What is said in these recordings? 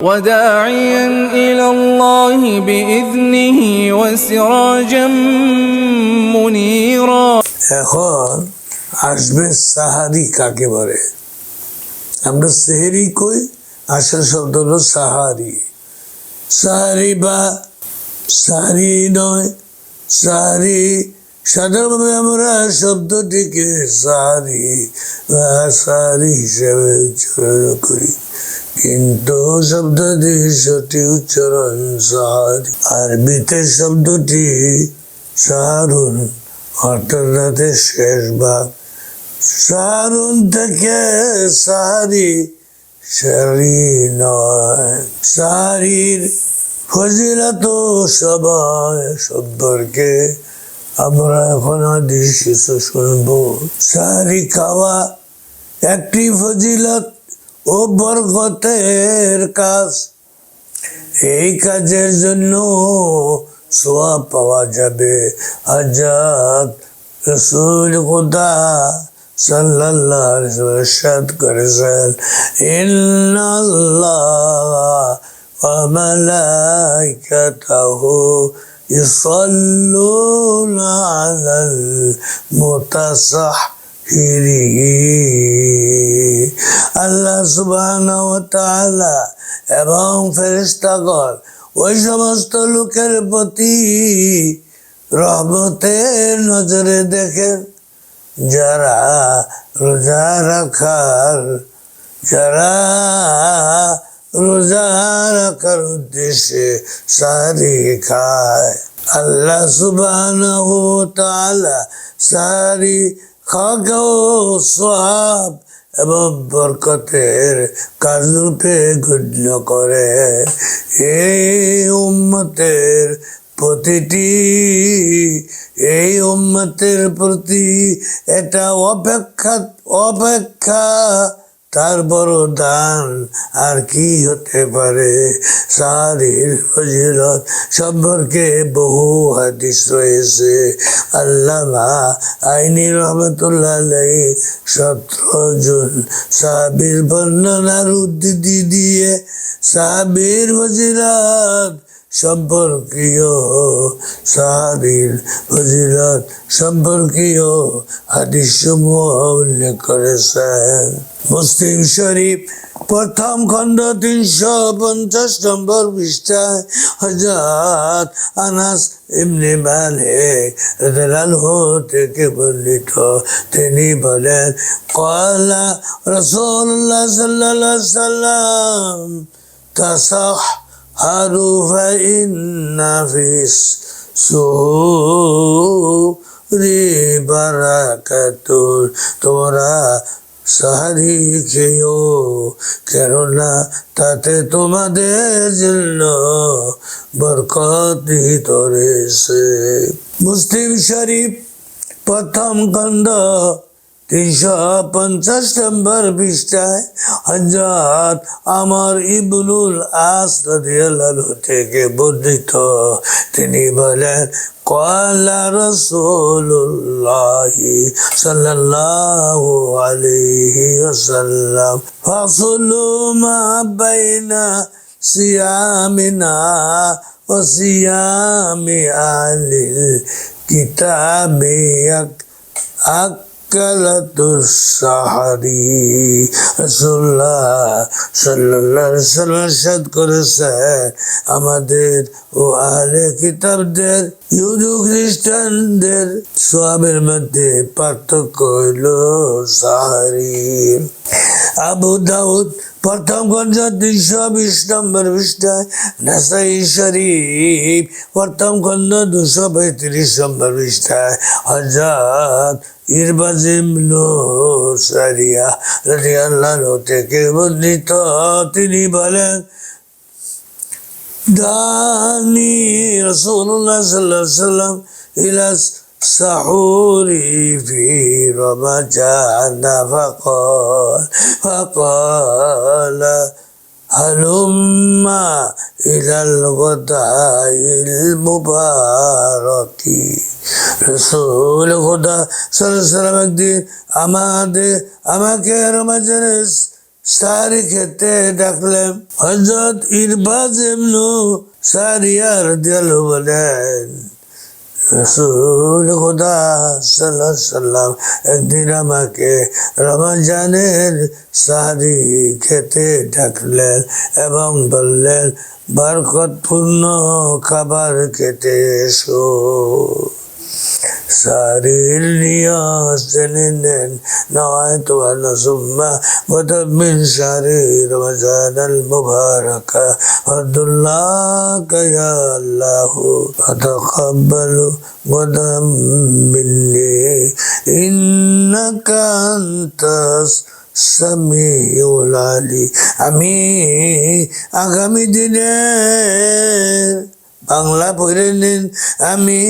وداعيا إلى الله بإذنه وسراجا منيرا এখন আসবে সাহারি কাকে বলে আমরা সেহেরি কই আসল শব্দ হলো সাহারি সাহারি বা সাহারি নয় সাহারি সাধারণভাবে আমরা শব্দটিকে সাহারি বা সাহারি হিসেবে উচ্চারণ করি। কিন্তু শব্দটির সঠিক উচ্চারণ সাহারি আরবিতে শব্দটি সাহারুন অর্থাৎ শেষ ভাগ। সাহারুন থেকে সাহারি সারি নয়। সাহারির ফজিলত সবাই সম্পর্কে আমরা এখন সাহারি খাওয়া একটি ফজিলত ও বরকতের কাজ। এই কাজের জন্য সোয়াব পাওয়া যাবে। আজাদ রসুল খুদা সাল্লাল্লাহু করেছেন, ইন্নাল্লাহ ইসাল্লুনা আলাল মুতাসাহহিরিন আল্লাহ সুবহানাহু ওয়া তাআলা এবং ফেরেশতাগণ ওই সমস্ত লোকের প্রতি রহমতের নজরে দেখেন। যারা রোজা রাখার, যারা রোজা রাখার উদ্দেশ্যে সারি খায়। আল্লাহ সুবহানাহু তাআলা সারি খাওয়াকেও সওয়াব এবং বরকতের কাজরূপে গণ্য করে। এই উম্মতের প্রতিটি, এই উম্মতের প্রতি এটা অপেক্ষা অপেক্ষা তার বড় দান আর কি হতে পারে? সারির ফজিলত সম্পর্কে বহু হাদিস রয়েছে। আল্লামা আইনি রহমতুল্লাহ সতেরো জন সাহাবির বর্ণনার উদ্ধৃতি দিয়ে সাহাবির ফজিলত সম্পর্কীয় সাহাবির ফজিলত, সম্পর্কীয় সমূহ উল্লেখ করেছেন। মুসলিম শরীফ, প্রথম খণ্ড তিনশো পঞ্চাশ নম্বর পৃষ্ঠায় হজরত আনাস ইবনে মালিক থেকে তিনি বলেন কলা রাসূলুল্লাহ সাল্লাল্লাহু আলাইহি সাল্লাম ফাইন্না ফিস সুরি বারাকাতুর তোমরা সাহারি খেয়েও কেননা তাতে তোমাদের জন্য বরকত নিহিত মুসলিম শরীফ প্রথম খণ্ড তিনশো পঞ্চাশ নম্বর পৃষ্ঠায় হজরত আমার ইবনুল আস রাদিয়াল্লাহু থেকে বর্ণিত। তিনি বলেন কলা রসুল্লাহ সাল্লাল্লাহু আলাইহি ওয়াসাল্লাম, ফাসলু মা বাইনা সিয়ামিনা ওয়া সিয়ামি আহলিল কিতাবি আক সাদ করেছে আমাদের ও আহলে কিতাবদের ইহুদু খ্রিস্টানদের সবের মধ্যে পার্থক্য হইল সাহারি। আবু দাউদ প্রথম দুইশো বিশ নম্বর পৃষ্ঠায়, নাসাই শরীফ প্রথম খণ্ড দুশো পঁয়ত্রিশ নম্বর পৃষ্ঠায় হজরত ইরবাজিম সারিয়া রাদিয়াল্লাহু থেকে বর্ণিত। তিনি বলেন দানি রাসূলুল্লাহ সাল্লাল্লাহু আলাইহি সাল্লাম ইলা سحوري في رمضان فقال فقال هلم إلى الغداء المبارك রসুল খোদা সাল্লাম একদিন আমাদের আমাকে রমাজানের সারি খেতে ডাকলেন হজরত ইরবাজ এমনু সারিয়ার দিল বলেন সাল্লাম একদিন আমাকে রমজানের সারি খেতে ডাকলেন এবং বললেন, বরকতপূর্ণ খাবার খেতে এসো। সারির নিয়াস জেনে নেন نويت أن أصم غدا من شهر رمضان المبارك فرد الله يا الله فتقبل غدا مني إنك أنت সামিউল আলী আমি আগামী দিনের বাংলা পড়ে নিন আমি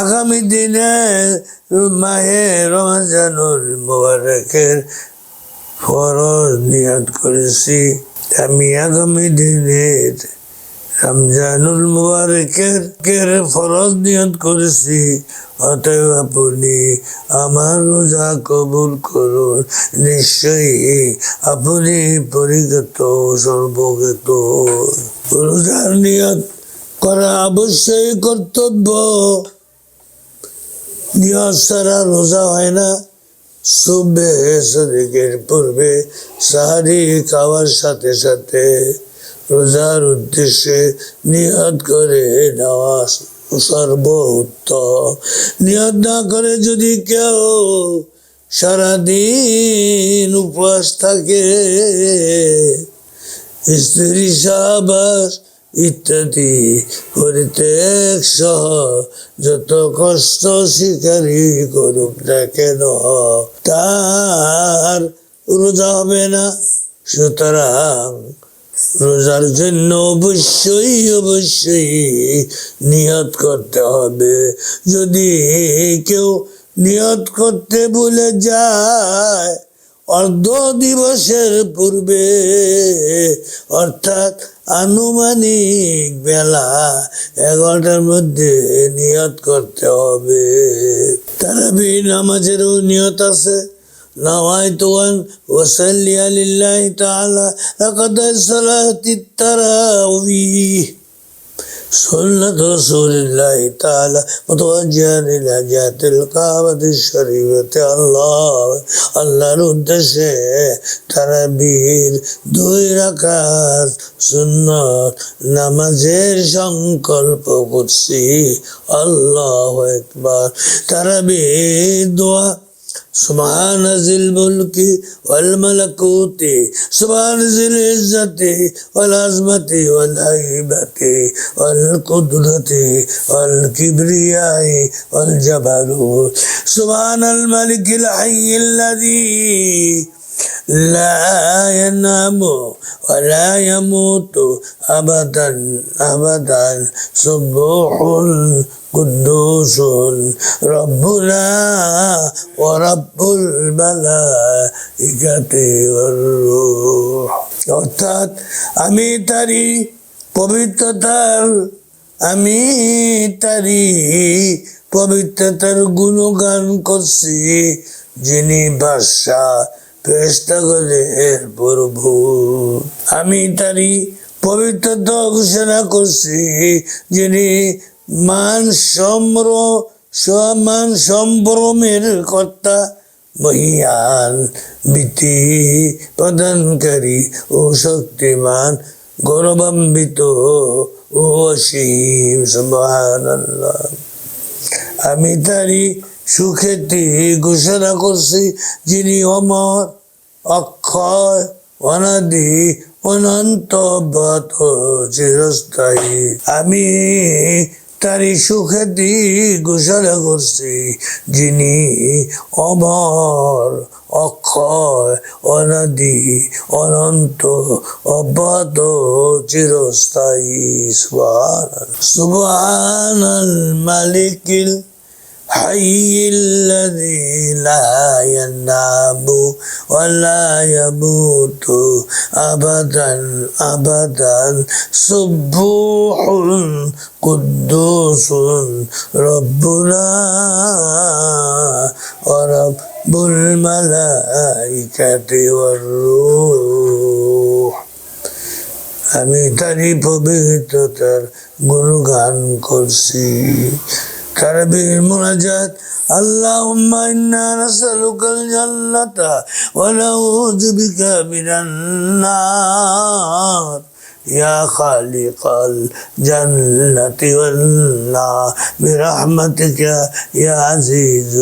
আগামী দিনে মাহে রমজানুল মোবারকের ফরজ নিয়ত করেছি। আমি আগামী দিনের রমজানুল মুবারকের কের ফরজ নিয়ত করেছি। অতএব আপনি আমার রোজা কবুল করুন। নিশ্চয়ই আপনি পরিগত সর্বগত রোজার নিয়ত করা অবশ্যই কর্তব্য। নিয়ত রোজা হয় না। সুবে সদিকের পূর্বে সাহারি খাওয়ার সাথে সাথে রোজার উদ্দেশ্যে নিয়ত করে নেওয়া সর্বোত্তম। নিয়ত না করে যদি কেউ সারাদিন উপবাস থাকে, স্ত্রী সাবাস ইত্যাদি পরিত্যাগ সহ যত কষ্ট স্বীকারই করুক না কেন তার রোজা হবে না। সুতরাং রোজার জন্য অবশ্যই অবশ্যই নিয়ত করতে হবে। যদি কেউ নিয়ত করতে ভুলে যায়, অর্ধ দিবসের পূর্বে, অর্থাৎ আনুমানিক বেলা এগারোটার মধ্যে নিয়ত করতে হবে তারাবি নামাজেরও নিয়ত আছে نويت أن أصلي لله تعالى لقد صلاة التراويح سنة رسول الله تعالى متوجها إلى جهة الكعبة الشريفة الله আল্লাহর উদ্দেশ্যে তারাবির দুই রাকাত সুন্নত নামাজের সংকল্প করছি আল্লাহ একবার তারাবির দোয়া سبحان ذي الملك والملكوت سبحان ذي العزة والعظمة والهيبة والقدرة والكبرياء والجبروت سبحان الملك الحي الذي لا ينام ولا يموت أبدا أبدا سبوح قدوس ربنا ورب الملائكة والروح অর্থাৎ আমি তারি পবিত্রতার আমি তারি পবিত্রতার গুণগান করছি যিনি বাদশাহ ফেরেশতাগণের প্রভু। আমি তারি পবিত্রতা ঘোষণা করছি, যিনি মান সম্র, সমান সম্ভ্রমের কর্তা, মহিয়ান, ভীতি প্রদানকারী ও শক্তিমান, গৌরবান্বিত ও অসীম আমি তারই সুখ্যাতি ঘোষণা করছি, যিনি অমর অক্ষয় অনাদি অনন্ত অব্যাহত চিরস্থায়ী। আমি তারই সুখ্যাতি ঘোষণা করছি, যিনি অমর অক্ষয় অনাদি অনন্ত অব্যাহত চিরস্থায়ী। সুবহান সুবহানাল মালিকিল حي الذي لا ينام ولا يموت أبدا أبدا سبوح قدوس ربنا ورب الملائكة والروح আমি তারই পবিত্রতার গুণগান করছি كربه المناجات اللهم إنا نسألك الجنة ونعوذ بك من النار يا خالق الجنة والنار برحمتك يا عزيز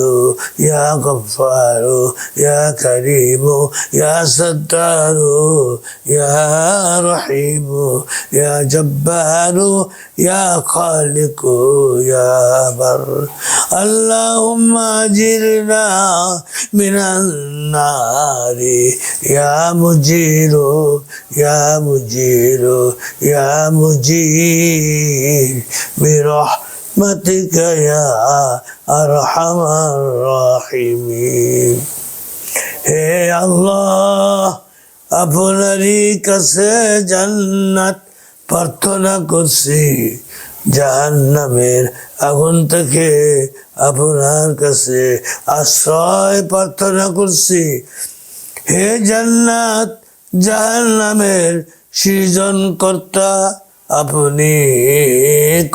يا غفار يا كريم يا ستار يا رحيم يا جبار يا خالق يا بر. اللهم اجرنا من النار يا مجير يا مجير. يا مجير برحمتك يا ارحم الراحمين হে আল্লাহ আপনারই কাছে জান্নাত প্রার্থনা করছি জাহান্নামের আগুন থেকে আপনার কাছে আশ্রয় প্রার্থনা করছি হে জান্নাত জাহান্নামের সৃজন কর্তা আপনি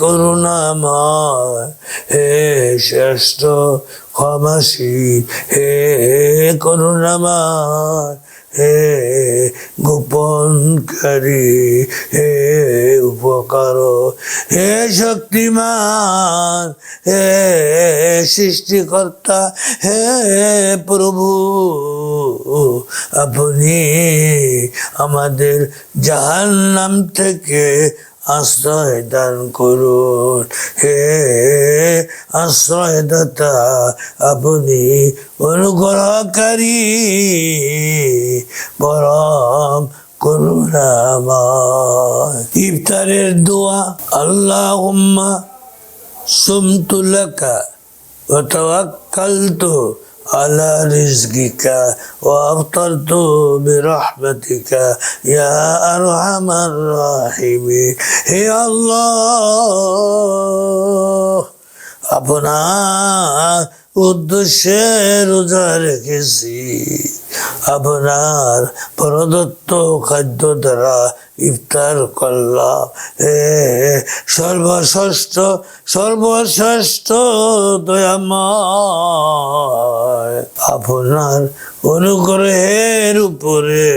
করুণাময়। হে শ্রেষ্ঠ ক্ষমাসী হে করুণাময়। হে গোপনকারী হে উপকার, হে শক্তিমান, হে সৃষ্টিকর্তা, হে প্রভু, আপনি আমাদের জাহান নাম থেকে আশ্রয় দান করুন হে আশ্রয়দাতা আপনি অনুগ্রহকারী পরম করুণাময় ইফতারের দোয়া আল্লাহ সুমতু লাকা وتوكلت على رزقك وأبطلت برحمتك يا أرحم الراحمين. يا الله. أبنا উদ্দেশ্যে রোজা রেখেছি। আপনার প্রদত্ত খাদ্য দ্বারা ইফতার করলাম। হে সর্বশ্রেষ্ঠ সর্বশ্রেষ্ঠ দয়াময়। আপনার অনুগ্রহের উপরে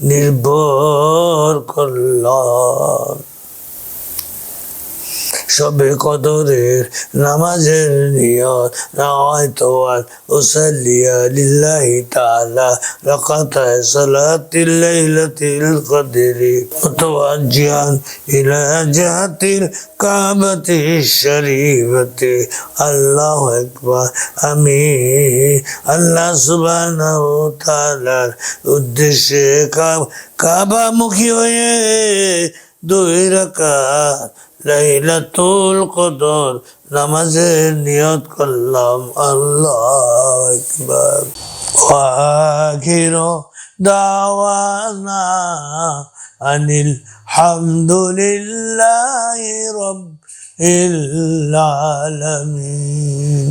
নির্ভর করলাম। সবে কদরের নামাজের নিয়ত নাওয়াইতু আন উসাল্লিয়া লিল্লাহি তাআলা রাকাতায় সালাতিল লাইলাতিল কদরি মুতাওয়াজ্জিহান ইলা জাহাতিল কাবাতি শরীফতি। আল্লাহু আকবার আমি আল্লাহ সুবহানাহু তাআলার উদ্দেশ্যে কাবামুখী হয়ে দুই রাকাত লাইলাতুল কদর নামাজের নিয়ত করলাম আল্লাহ একবার আখির দাওয়ানা আনিল হামদুলিল্লাহি রাব্বিল আলামিন।